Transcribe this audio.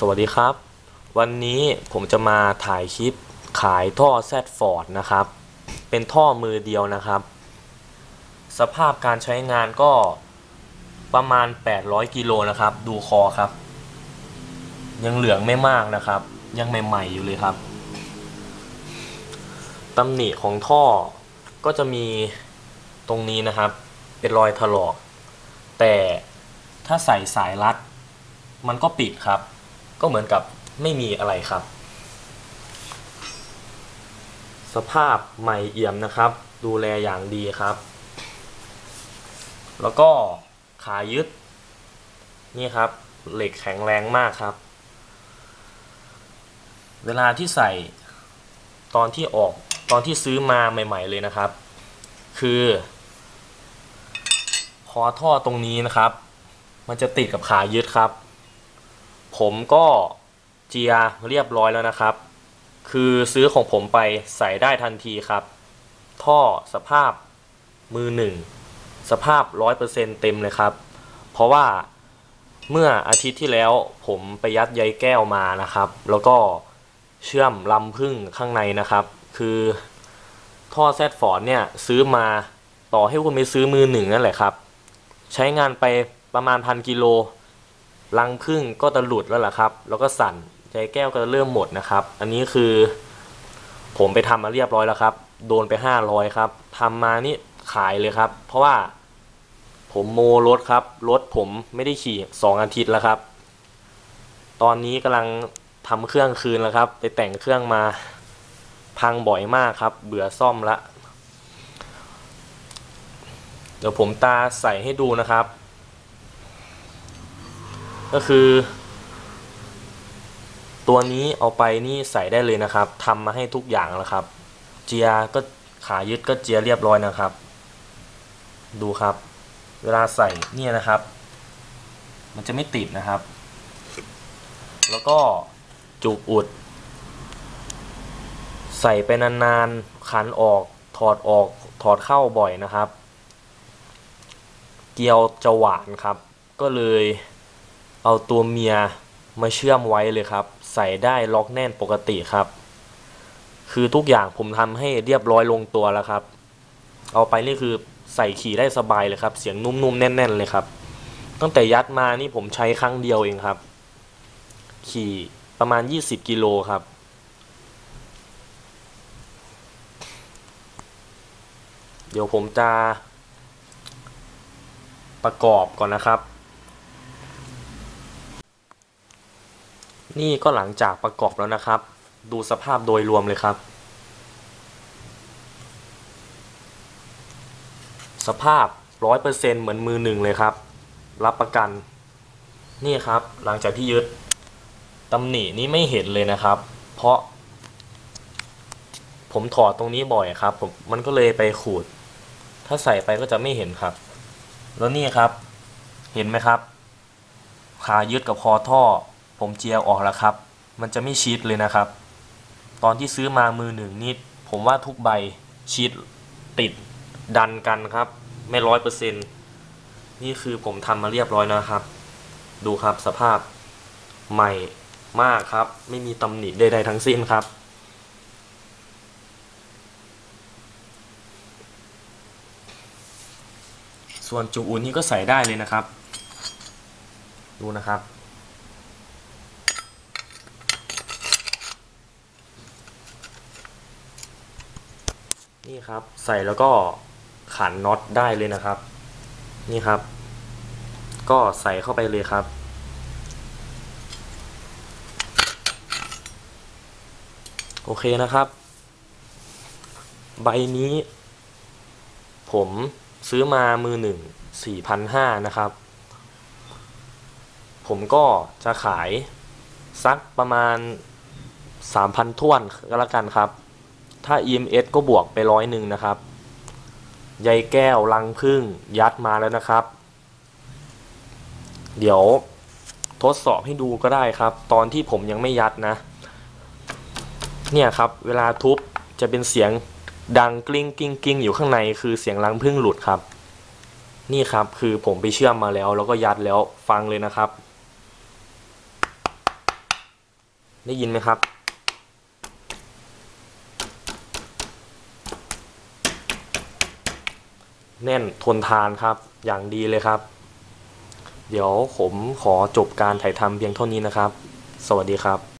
สวัสดีครับ วันนี้ผมจะมาถ่ายคลิปขายท่อแซดฟอร์ดนะครับ เป็นท่อมือเดียวนะครับ สภาพการใช้งานก็ประมาณ 800 กิโลนะครับ ดูคอครับ ยังเหลืองไม่มากนะครับ ยังใหม่ ๆ อยู่เลยครับตำหนิของท่อก็จะมีตรงนี้นะครับ เป็นรอยถลอก แต่ถ้าใส่สายรัด มันก็ปิดครับ ก็เหมือนกับไม่มีอะไรครับ สภาพใหม่เอี่ยมนะครับ ดูแลอย่างดีครับ แล้วก็ขายึด นี่ครับ เหล็กแข็งแรงมากครับ เวลาที่ใส่ตอนที่ออกตอนที่ซื้อมาใหม่ ๆ เลยนะครับ คือคอท่อตรงนี้นะครับ มันจะติดกับขายึดครับ ผมก็เจียเรียบร้อยแล้วนะครับ คือซื้อของผมไปใส่ได้ทันทีครับ ท่อสภาพมือหนึ่งสภาพร้อยเปอร์เซ็นเต็มเลยครับ เพราะว่าเมื่ออาทิตย์ที่แล้วผมไปยัดใยแก้วมานะครับ แล้วก็เชื่อมลำพึ่งข้างในนะครับ คือท่อแซดฟอร์ดเนี่ยซื้อมาต่อให้คุณไปซื้อมือหนึ่งนั่นแหละครับ ใช้งานไปประมาณพันกิโล รังพึ่งก็จะหลุดแล้วล่ะครับ แล้วก็สั่นใจแก้วก็จะเริ่มหมดนะครับ อันนี้คือผมไปทำมาเรียบร้อยแล้วครับ โดนไปห้าร้อยครับทำมานี่ขายเลยครับ เพราะว่าผมโมรถครับ รถผมไม่ได้ขี่สองอาทิตย์แล้วครับ ตอนนี้กำลังทำเครื่องคืนแล้วครับ ไปแต่งเครื่องมาพังบ่อยมากครับ เบื่อซ่อมละ เดี๋ยวผมตาใส่ให้ดูนะครับ ก็คือ ตัวนี้เอาไปนี่ใส่ได้เลยนะครับทำมาให้ทุกอย่างแล้วครับ เจียก็ขายึดก็เจียเรียบร้อยนะครับ ดูครับ เวลาใส่เนี่ยนะครับ มันจะไม่ติดนะครับ แล้วก็จุกอุด ใส่ไปนานๆขันออกถอดออกถอดเข้าบ่อยนะครับ เกลียวจะหวานครับ ก็เลย เอาตัวเมียมาเชื่อมไว้เลยครับ ใส่ได้ล็อกแน่นปกติครับ คือทุกอย่างผมทำให้เรียบร้อยลงตัวแล้วครับ เอาไปนี่คือใส่ขี่ได้สบายเลยครับ เสียงนุ่มๆแน่น ๆ เลยครับ ตั้งแต่ยัดมานี่ผมใช้ครั้งเดียวเองครับ ขี่ประมาณ 20 กิโลครับเดี๋ยวผมจะประกอบก่อนนะครับ นี่ก็หลังจากประกอบแล้วนะครับ ดูสภาพโดยรวมเลยครับ สภาพร้อยเปอร์เซ็นเหมือนมือหนึ่งเลยครับ รับประกัน นี่ครับหลังจากที่ยึดตำหนินี่ไม่เห็นเลยนะครับ เพราะ ผมถอดตรงนี้บ่อยครับผมมันก็เลยไปขูด ถ้าใส่ไปก็จะไม่เห็นครับ แล้วนี่ครับ เห็นไหมครับ ขายึดกับคอท่อ ผมเจียวออกแล้วครับ มันจะไม่ชิดเลยนะครับ ตอนที่ซื้อมามือหนึ่งนี่ผมว่าทุกใบชิดติดดันกันครับ ไม่ร้อยเปอร์เซ็นนี่คือผมทำมาเรียบร้อยนะครับ ดูครับสภาพใหม่มากครับ ไม่มีตำหนิใดๆทั้งสิ้นครับ ส่วนจุอุ่นนี่ก็ใส่ได้เลยนะครับ ดูนะครับ นี่ครับใส่แล้วก็ขันน็อตได้เลยนะครับ นี่ครับ ก็ใส่เข้าไปเลยครับ โอเคนะครับ ใบนี้ ผมซื้อมามือหนึ่งสี่พันห้านะครับ ผมก็จะขายสักประมาณสามพันท่วนก็แล้วกันครับ ถ้า EMS ก็บวกไปร้อยหนึ่งนะครับใยแก้วลังพึ่งยัดมาแล้วนะครับ เดี๋ยวทดสอบให้ดูก็ได้ครับ ตอนที่ผมยังไม่ยัดนะ เนี่ยครับเวลาทุบจะเป็นเสียงดังกลิ้งกิ้งกิ้งอยู่ข้างในคือเสียงรังพึ่งหลุดครับ นี่ครับคือผมไปเชื่อมมาแล้ว แล้วก็ยัดแล้วฟังเลยนะครับ ได้ยินไหมครับ แน่นทนทานครับอย่างดีเลยครับ เดี๋ยวผมขอจบการถ่ายทำเพียงเท่านี้นะครับ สวัสดีครับ